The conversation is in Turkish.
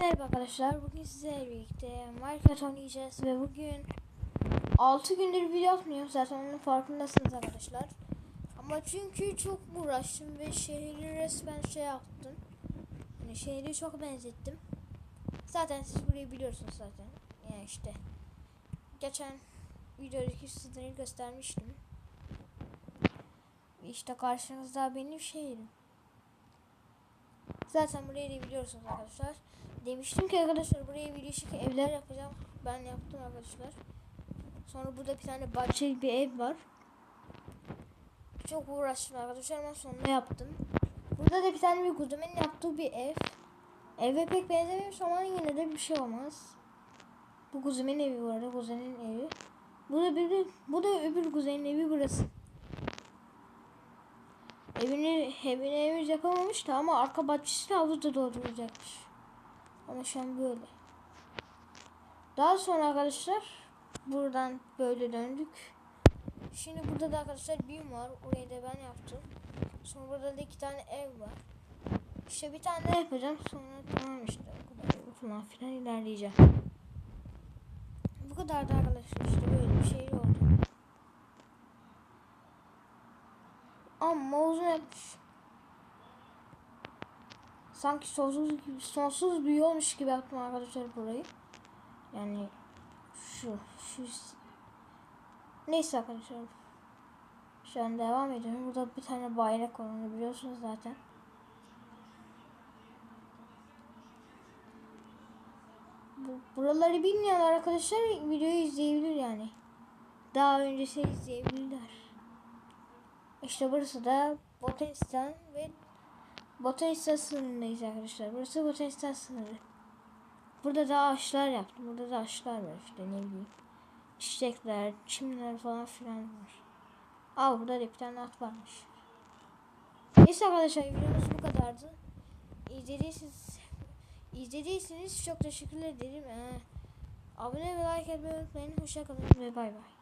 Merhaba arkadaşlar. Bugün sizlerle birlikte Minecraft oynayacağız ve bugün 6 gündür video atmıyorum zaten onun farkındasınız arkadaşlar. Ama çünkü çok uğraştım ve şehri resmen şey yaptım. Yani şehri çok benzettim. Zaten siz burayı biliyorsunuz zaten. Yani işte geçen videodaki sizlere göstermiştim. İşte karşınızda benim şehrim. Zaten burayı da biliyorsunuz arkadaşlar. Demiştim ki arkadaşlar buraya birleşik evler yapacağım. Ben yaptım arkadaşlar. Sonra burada bir tane bahçeli bir ev var. Çok uğraştım arkadaşlar ama sonunda yaptım. Burada da bir tane bir kuzenin yaptığı bir ev. Eve pek benzememiş ama yine de bir şey olmaz. Bu kuzenin evi bu arada kuzenin evi. Bu da bir bu da öbür kuzenin evi burası. Evini, evini evimiz yapamamıştı ama arka bahçesini havuzda dolduracakmış. Ama şu an böyle. Daha sonra arkadaşlar buradan böyle döndük. Şimdi burada da arkadaşlar BİM var. Orayı da ben yaptım. Sonra burada da iki tane ev var. İşte bir tane daha yapacağım. Sonra tamam işte. Bu kadar falan filan ilerleyeceğim. Bu kadar da arkadaşlar işte böyle bir şey oldu. Amma uzun etmiş. Sanki sonsuz gibi, sonsuz bir yolmuş gibi yaptım arkadaşlar burayı. Yani şu, şu. Neyse arkadaşlar. Şu an devam ediyorum. Burada bir tane bayrak konulu biliyorsunuz zaten. Bu, buraları bilmeyen arkadaşlar videoyu izleyebilir yani. Daha öncesi izleyebilirler. İşte burası da Botanistan ve Botanistan sınırındayız arkadaşlar. Burası Botanistan sınırı. Burada da ağaçlar yaptım. Burada da ağaçlar var işte ne bileyim. Çiçekler, çimler falan filan var. Aa burada da bir tane at varmış. Neyse arkadaşlar videomuz bu kadardı. İzlediyseniz izlediyseniz çok teşekkür ederim. Ee, abone ve like etmeyi unutmayın. Hoşçakalın ve bay bay.